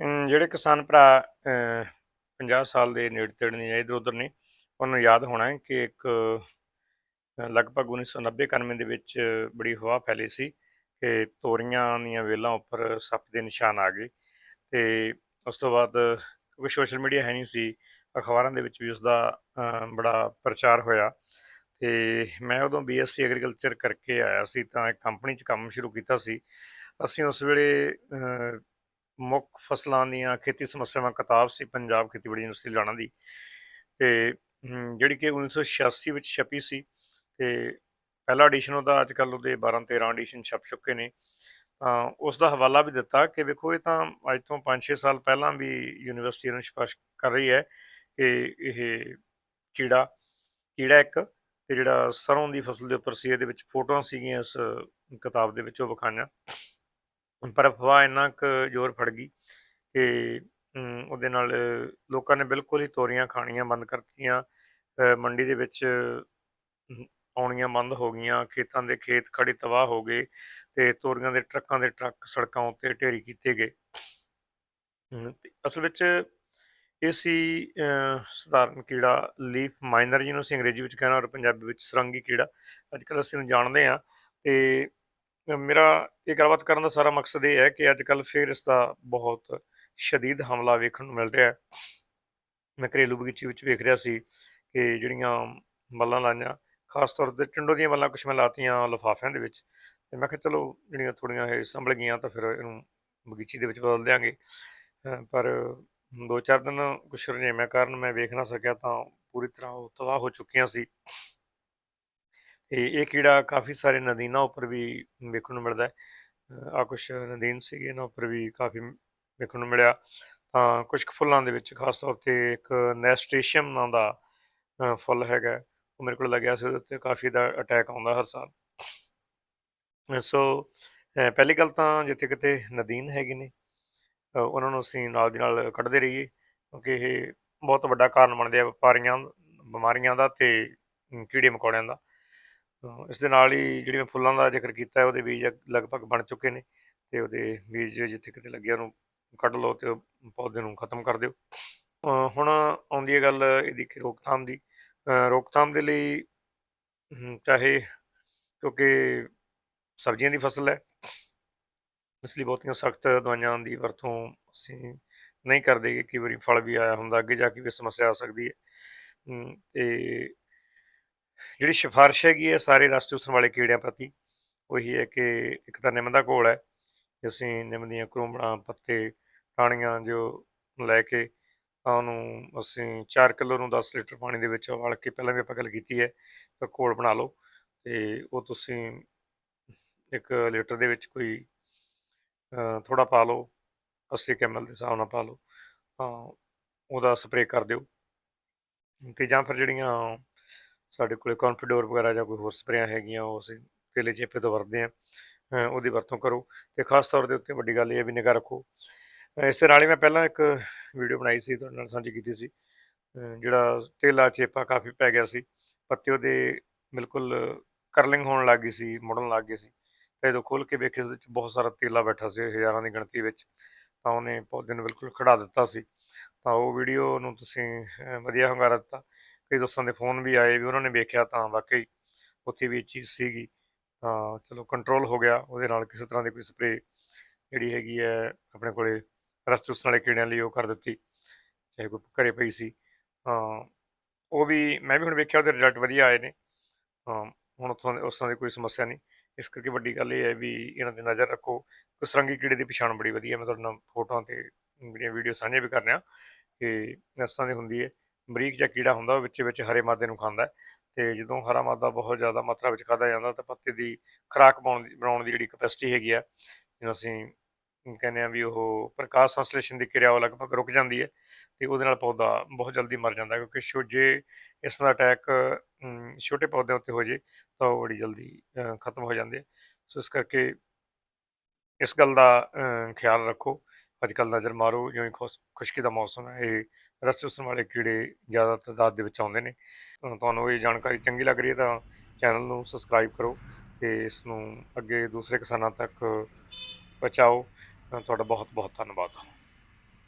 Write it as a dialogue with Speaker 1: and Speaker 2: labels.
Speaker 1: ਜਿਹੜੇ ਕਿਸਾਨ ਭਰਾ, ਅਹ 50 ਸਾਲ ਦੇ ਨੇੜੇ ਤੇੜੇ ਨੇ ਜਾਂ ਇੱਧਰ ਉੱਧਰ ਨੇ, ਉਹਨਾਂ ਯਾਦ ਹੋਣਾ ਹੈ ਕਿ ਇੱਕ, ਅਹ ਲਗਭਗ 1990 91 ਦੇ ਵਿੱਚ ਬੜੀ ਹਵਾ ਫੈਲੀ ਸੀ ਕਿ ਤੋਰੀਆਂ ਦੀਆਂ ਵੇਲਾਂ ਉੱਪਰ ਸੱਪ ਦੇ ਨਿਸ਼ਾਨ ਆ ਗਏ ਤੇ ਉਸ ਤੋਂ ਬਾਅਦ ਕਿਉਂਕਿ ਸੋਸ਼ਲ ਮੀਡੀਆ ਹੈ ਨਹੀਂ ਸੀ, ਅਖਬਾਰਾਂ ਦੇ ਵਿੱਚ ਵੀ ਉਸ ਦਾ ਬੜਾ ਪ੍ਰਚਾਰ ਹੋਇਆ ਤੇ ਮੈਂ ਉਦੋਂ ਬੀਐਸਸੀ ਐਗਰੀਕਲਚਰ ਕਰਕੇ ਆਇਆ ਸੀ ਤਾਂ ਇੱਕ ਕੰਪਨੀ 'ਚ ਕੰਮ ਸ਼ੁਰੂ ਕੀਤਾ ਸੀ। ਅਸੀਂ ਉਸ ਵੇਲੇ ਮੁੱਖ ਫਸਲਾਂ ਦੀਆਂ ਖੇਤੀ ਸਮੱਸਿਆਵਾਂ, ਕਿਤਾਬ ਸੀ, ਪੰਜਾਬ ਖੇਤੀਬਾੜੀ ਯੂਨੀਵਰਸਿਟੀ ਲੁਧਿਆਣਾ ਦੀ ਤੇ ਜਿਹੜੀ ਕਿ 1986 ਵਿੱਚ ਛਪੀ ਸੀ ਤੇ ਪਹਿਲਾ ਐਡੀਸ਼ਨ ਉਹਦਾ ਅੱਜ ਕੱਲ ਉਹਦੇ 12 13 ਐਡੀਸ਼ਨ ਛਪ ਚੁੱਕੇ ਨੇ। ਤਾਂ ਉਸ ਦਾ ਹਵਾਲਾ ਵੀ ਦਿੱਤਾ ਕਿ ਵੇਖੋ ਇਹ ਤਾਂ ਅੱਜ ਤੋਂ 5-6 ਸਾਲ ਪਹਿਲਾਂ ਵੀ ਯੂਨੀਵਰਸਿਟੀ ਨੂੰ ਸਿਫਾਰਿਸ਼ ਕਰ ਰਹੀ ਹੈ ਕਿ ਇਹ ਕੀੜਾ ਕੀੜਾ ਇੱਕ ਤੇ ਜਿਹੜਾ ਸਰੋਂ ਦੀ ਫਸਲ ਦੇ ਉੱਪਰ ਸੀ, ਇਹਦੇ ਵਿੱਚ ਫੋਟੋਆਂ ਸੀਗੀਆਂ ਇਸ ਕਿਤਾਬ ਦੇ ਵਿੱਚ ਉਹ ਵਿਖਾਈਆਂ। ਪਰ ਅਫਵਾਹ ਇੰਨਾ ਕੁ ਜ਼ੋਰ ਫੜ ਗਈ ਕਿ ਉਹਦੇ ਨਾਲ ਲੋਕਾਂ ਨੇ ਬਿਲਕੁਲ ਹੀ ਤੋਰੀਆਂ ਖਾਣੀਆਂ ਬੰਦ ਕਰਤੀਆਂ। ਅ, ਮੰਡੀ ਦੇ ਵਿੱਚ ਆਉਣੀਆਂ ਬੰਦ ਹੋ ਗਈਆਂ। ਖੇਤਾਂ ਦੇ ਖੇਤ ਖੜੇ ਤਬਾਹ ਹੋ ਗਏ ਤੇ ਤੋਰੀਆਂ ਦੇ ਟਰੱਕਾਂ ਦੇ ਟਰੱਕ ਸੜਕਾਂ ਉੱਤੇ ਢੇਰੀ ਕੀਤੇ ਗਏ। ਅਸਲ ਵਿੱਚ ਇਹ ਸੀ ਸਧਾਰਨ ਕੀੜਾ ਲੀਫ ਮਾਈਨਰ ਜਿਹਨੂੰ ਅਸੀਂ ਅੰਗਰੇਜ਼ੀ ਵਿੱਚ ਕਹਿੰਦੇ ਔਰ ਪੰਜਾਬੀ ਵਿੱਚ ਸੁਰੰਗੀ ਕੀੜਾ। ਅੱਜ ਕੱਲ੍ਹ ਅਸੀਂ ਇਹਨੂੰ ਜਾਣਦੇ ਹਾਂ ਤੇ ਮੇਰਾ ਇਹ ਗੱਲਬਾਤ ਕਰਨ ਦਾ ਸਾਰਾ ਮਕਸਦ ਇਹ ਹੈ ਕਿ ਅੱਜ ਕੱਲ੍ਹ ਫਿਰ ਇਸ ਦਾ ਬਹੁਤ ਸ਼ਦੀਦ ਹਮਲਾ ਵੇਖਣ ਨੂੰ ਮਿਲ ਰਿਹਾ ਹੈ। ਮੈਂ ਘਰੇਲੂ ਬਗੀਚੀ ਵਿੱਚ ਵੇਖ ਰਿਹਾ ਸੀ ਕਿ ਜਿਹੜੀਆਂ ਮੱਲਾਂ ਲਾਈਆਂ, ਖਾਸ ਤੌਰ ਤੇ ਟਿੰਡੋ ਦੀਆਂ ਮੱਲਾਂ ਕੁਛ ਮੈਂ ਲਾਤੀਆਂ ਲਿਫਾਫਿਆਂ ਦੇ ਵਿੱਚ। ਤੇ ਮੈਂ ਕਿਹਾ ਚਲੋ ਜਿਹੜੀਆਂ ਥੋੜੀਆਂ ਇਹ ਸੰਭਲ ਗਈਆਂ ਤਾਂ ਫਿਰ ਇਹਨੂੰ ਬਗੀਚੀ ਦੇ ਵਿੱਚ ਬਦਲ ਦਿਆਂਗੇ। ਪਰ ਦੋ ਚਾਰ ਦਿਨ ਕੁਛ ਰੁਝੇਵਿਆਂ ਕਾਰਨ ਮੈਂ ਵੇਖ ਨਾ ਸਕਿਆ ਤਾਂ ਪੂਰੀ ਤਰ੍ਹਾਂ ਉਹ ਤਬਾਹ ਹੋ ਚੁੱਕੀਆਂ ਸੀ। ਤੇ ਇਹ ਕੀੜਾ ਕਾਫੀ ਸਾਰੇ ਨਦੀਨਾਂ ਉੱਪਰ ਵੀ ਵੇਖਣ ਨੂੰ ਮਿਲਦਾ ਹੈ। ਆ ਕੁਛ ਨਦੀਨ ਸੀਗੇ, ਇਹਨਾਂ ਉੱਪਰ ਵੀ ਕਾਫੀ ਵੇਖਣ ਨੂੰ ਮਿਲਿਆ। ਤਾਂ ਕੁਝ ਕੁ ਫੁੱਲਾਂ ਦੇ ਵਿੱਚ ਖਾਸ ਤੌਰ ਤੇ ਇੱਕ ਨੈਸਟੇਸ਼ੀਅਮ ਨਾਂ ਦਾ ਫੁੱਲ ਹੈਗਾ ਉਹ ਮੇਰੇ ਕੋਲ ਲੱਗਿਆ ਸੀ, ਉਹਦੇ ਉੱਤੇ ਕਾਫੀ ਦਾ ਅਟੈਕ ਆਉਂਦਾ ਹਰ ਸਾਲ। ਸੋ ਪਹਿਲੀ ਗੱਲ ਤਾਂ ਜਿੱਥੇ ਕਿਤੇ ਨਦੀਨ ਹੈਗੇ ਨੇ ਉਹਨਾਂ ਨੂੰ ਅਸੀਂ ਨਾਲ ਦੀ ਨਾਲ ਕੱਢਦੇ ਰਹੀਏ, ਕਿਉਂਕਿ ਇਹ ਬਹੁਤ ਵੱਡਾ ਕਾਰਨ ਬਣਦੇ ਆ ਵਪਾਰੀਆਂ, ਬਿਮਾਰੀਆਂ ਦਾ ਤੇ ਕੀੜੇ ਮਕੌੜਿਆਂ ਦਾ। ਇਸ ਦੇ ਨਾਲ ਹੀ ਜਿਹੜੀ ਮੈਂ ਫੁੱਲਾਂ ਦਾ ਜ਼ਿਕਰ ਕੀਤਾ ਹੈ ਉਹਦੇ ਬੀਜ ਲਗਭਗ ਬਣ ਚੁੱਕੇ ਨੇ ਤੇ ਉਹਦੇ ਬੀਜ ਜਿੱਥੇ ਕਿਤੇ ਲੱਗਿਆ ਉਹਨੂੰ ਕੱਢ ਲਓ ਤੇ ਪੌਦੇ ਨੂੰ ਖਤਮ ਕਰ ਦਿਓ। ਹੁਣ ਆਉਂਦੀ ਹੈ ਗੱਲ ਇਹਦੀ ਕਿ ਰੋਕਥਾਮ ਦੀ। ਰੋਕਥਾਮ ਦੇ ਲਈ ਚਾਹੇ ਕਿਉਂਕਿ ਸਬਜ਼ੀਆਂ ਦੀ ਫਸਲ ਹੈ ਇਸ ਲਈ ਬਹੁਤੀਆਂ ਸਖਤ ਦਵਾਈਆਂ ਦੀ ਵਰਤੋਂ ਅਸੀਂ ਨਹੀਂ ਕਰਦੇ ਕਿ ਕਈ ਵਾਰੀ ਫਲ ਵੀ ਆਇਆ ਹੁੰਦਾ ਅੱਗੇ ਜਾ ਕੇ ਵੀ ਸਮੱਸਿਆ ਆ ਸਕਦੀ ਹੈ। ਅਮ, ਤੇ ਜਿਹੜੀ ਸਿਫਾਰਿਸ਼ ਹੈਗੀ ਹੈ ਸਾਰੇ ਰਸ ਚੂਸਣ ਵਾਲੇ ਕੀੜਿਆਂ ਪ੍ਰਤੀ, ਉਹੀ ਹੈ ਕਿ ਇੱਕ ਤਾਂ ਨਿੰਮ ਦਾ ਘੋਲ ਹੈ ਅਸੀਂ ਨਿੰਮ ਦੀਆਂ ਕਰੂੰਬੜਾਂ, ਪੱਤੇ, ਟਾਹਣੀਆਂ ਜੋ ਲੈ ਕੇ ਤਾਂ ਉਹਨੂੰ ਅਸੀਂ 4 ਕਿਲੋ ਨੂੰ 10 ਲੀਟਰ ਪਾਣੀ ਦੇ ਵਿੱਚ ਉਬਾਲ ਕੇ ਪਹਿਲਾਂ ਵੀ ਆਪਾਂ ਗੱਲ ਕੀਤੀ ਹੈ, ਤਾਂ ਘੋਲ ਬਣਾ ਲਓ, ਤੇ ਉਹ ਤੁਸੀਂ ਇੱਕ ਲੀਟਰ ਦੇ ਵਿੱਚ ਕੋਈ ਥੋੜਾ ਪਾ ਲਓ 80 ਕੈਮਲ ਦੇ ਹਿਸਾਬ ਨਾਲ ਪਾ ਲਓ, ਤਾਂ ਉਹਦਾ ਸਪਰੇਅ ਕਰ ਦਿਓ, ਤੇ ਜਾਂ ਫਿਰ ਜਿਹੜੀਆਂ ਸਾਡੇ ਕੋਲੇ ਕੌਨਫੀਡੋਰ ਵਗੈਰਾ ਜਾਂ ਕੋਈ ਹੋਰ ਸਪਰੇਆਂ ਹੈਗੀਆਂ, ਉਹ ਅਸੀਂ ਤੇਲੇ ਚੇਪੇ ਤੋਂ ਵਰਤਦੇ ਆ ਉਹਦੀ ਵਰਤੋਂ ਕਰੋ। ਤੇ ਖਾਸ ਤੌਰ ਦੇ ਉੱਤੇ ਵੱਡੀ ਗੱਲ ਇਹ ਵੀ ਨਿਗਾਹ ਰੱਖੋ। ਇਸ ਦੇ ਨਾਲ ਹੀ ਮੈਂ ਪਹਿਲਾਂ ਇੱਕ ਵੀਡੀਓ ਬਣਾਈ ਸੀ, ਤੁਹਾਡੇ ਨਾਲ ਸਾਂਝੀ ਕੀਤੀ ਸੀ। ਜਿਹੜਾ ਤੇਲਾ ਚੇਪਾ ਕਾਫੀ ਪੈ ਗਿਆ ਸੀ। ਪੱਤੇ ਉਹਦੇ ਬਿਲਕੁਲ ਕਰਲਿੰਗ ਹੋਣ ਲੱਗ ਗਈ ਸੀ, ਮੁੜਨ ਲੱਗ ਗਏ ਸੀ। ਤੇ ਜਦੋਂ ਖੋਲ ਕੇ ਵੇਖਿਆ, ਉਹਦੇ ਵਿੱਚ ਬਹੁਤ ਸਾਰਾ ਤੇਲਾ ਬੈਠਾ ਸੀ, ਹਜ਼ਾਰਾਂ ਦੀ ਗਿਣਤੀ ਵਿੱਚ। ਤਾਂ ਉਹਨੇ ਪੌਦੇ ਨੂੰ ਬਿਲਕੁਲ ਖੜਾ ਦਿੱਤਾ ਸੀ। ਤਾਂ ਉਹ ਵੀਡੀਓ ਨੂੰ ਤੁਸੀਂ ਵਧੀਆ ਹੰਗਾਰਾ ਦਿੱਤਾ। ਕਈ ਦੋਸਤਾਂ ਦੇ ਫੋਨ ਵੀ ਆਏ ਵੀ ਉਹਨਾਂ ਨੇ ਵੇਖਿਆ ਤਾਂ ਵਾਕਈ ਉੱਥੇ ਵੀ ਇਹ ਚੀਜ਼ ਸੀਗੀ। ਤਾਂ ਚਲੋ ਕੰਟਰੋਲ ਹੋ ਗਿਆ, ਉਹਦੇ ਨਾਲ ਕਿਸੇ ਤਰ੍ਹਾਂ ਦੀ ਕੋਈ ਸਪਰੇ ਜਿਹੜੀ ਹੈਗੀ ਹੈ ਆਪਣੇ ਕੋਲੇ ਰਸ ਚੂਸਣ ਵਾਲੇ ਕੀੜਿਆਂ ਲਈ ਉਹ ਕਰ ਦਿੱਤੀ, ਚਾਹੇ ਕੋਈ ਘਰੇ ਪਈ ਸੀ। ਤਾਂ ਉਹ ਵੀ ਮੈਂ ਵੀ ਹੁਣ ਵੇਖਿਆ ਉਹਦੇ ਰਿਜ਼ਲਟ ਵਧੀਆ ਆਏ ਨੇ। ਹਾਂ ਹੁਣ ਉੱਥੋਂ ਉਸ ਤਰ੍ਹਾਂ ਦੀ ਕੋਈ ਸਮੱਸਿਆ ਨਹੀਂ। ਇਸ ਕਰਕੇ ਵੱਡੀ ਗੱਲ ਇਹ ਹੈ ਵੀ ਇਹਨਾਂ ਤੇ ਨਜ਼ਰ ਰੱਖੋ। ਕੁਛ ਰੰਗੀ ਕੀੜੇ ਦੀ ਪਛਾਣ ਬੜੀ ਵਧੀਆ, ਮੈਂ ਤੁਹਾਡੇ ਨਾਲ ਫੋਟੋਆਂ ਤੇ ਜਿਹੜੀਆਂ ਵੀਡੀਓ ਸਾਂਝੇ ਵੀ ਕਰ ਰਿਹਾ ਕਿ ਇਸ ਤਰ੍ਹਾਂ ਦੀ ਹੁੰਦੀ ਹੈ। ਬਰੀਕ ਜਿਹਾ ਕੀੜਾ ਹੁੰਦਾ ਉਹ ਵਿੱਚ ਵਿੱਚ ਹਰੇ ਮਾਦੇ ਨੂੰ ਖਾਂਦਾ ਹੈ ਤੇ ਜਦੋਂ ਹਰਾ ਮਾਦਾ ਬਹੁਤ ਜ਼ਿਆਦਾ ਮਾਤਰਾ ਵਿੱਚ ਖਾਧਾ ਜਾਂਦਾ ਤਾਂ ਪੱਤੇ ਦੀ ਖੁਰਾਕ ਬਣਾਉਣ ਦੀ ਬਣਾਉਣ ਦੀ ਜਿਹੜੀ ਕਪੈਸਿਟੀ ਹੈਗੀ ਆ, ਜਿਹਨੂੰ ਅਸੀਂ ਕਹਿੰਦੇ ਆ ਵੀ ਉਹ ਪ੍ਰਕਾਸ਼ ਸੰਸਲੇਸ਼ਨ ਦੀ ਕਿਰਿਆ ਉਹ ਲਗਭਗ ਰੁਕ ਜਾਂਦੀ ਹੈ ਤੇ ਉਹਦੇ ਨਾਲ ਪੌਦਾ ਬਹੁਤ ਜਲਦੀ ਮਰ ਜਾਂਦਾ ਕਿਉਂਕਿ ਸ਼ੋ, ਜੇ ਇਸ ਦਾ ਅਟੈਕ ਛੋਟੇ ਪੌਦਿਆਂ ਉੱਤੇ ਹੋ ਜੇ ਤਾਂ ਉਹ ਬੜੀ ਜਲਦੀ ਖਤਮ ਹੋ ਜਾਂਦੇ ਸੋ ਇਸ ਕਰਕੇ ਇਸ ਗੱਲ ਦਾ ਖਿਆਲ ਰੱਖੋ। ਅੱਜ ਕੱਲ੍ਹ ਨਜ਼ਰ ਮਾਰੋ, ਜਿਵੇਂ ਖੁਸ਼- ਖੁਸ਼ਕੀ ਦਾ ਮੌਸਮ ਹੈ, ਇਹ ਰਸ ਚੂਸਣ ਵਾਲੇ ਕੀੜੇ ਜ਼ਿਆਦਾ ਤਾਦਾਦ ਦੇ ਵਿੱਚ ਆਉਂਦੇ ਨੇ। ਤੁਹਾਨੂੰ ਇਹ ਜਾਣਕਾਰੀ ਚੰਗੀ ਲੱਗ ਰਹੀ ਹੈ ਤਾਂ ਚੈਨਲ ਨੂੰ ਸਬਸਕ੍ਰਾਈਬ ਕਰੋ ਤੇ ਇਸ ਨੂੰ ਅੱਗੇ ਦੂਸਰੇ ਕਿਸਾਨਾਂ ਤੱਕ ਪਹੁੰਚਾਓ। ਤੁਹਾਡਾ ਬਹੁਤ ਬਹੁਤ ਧੰਨਵਾਦ।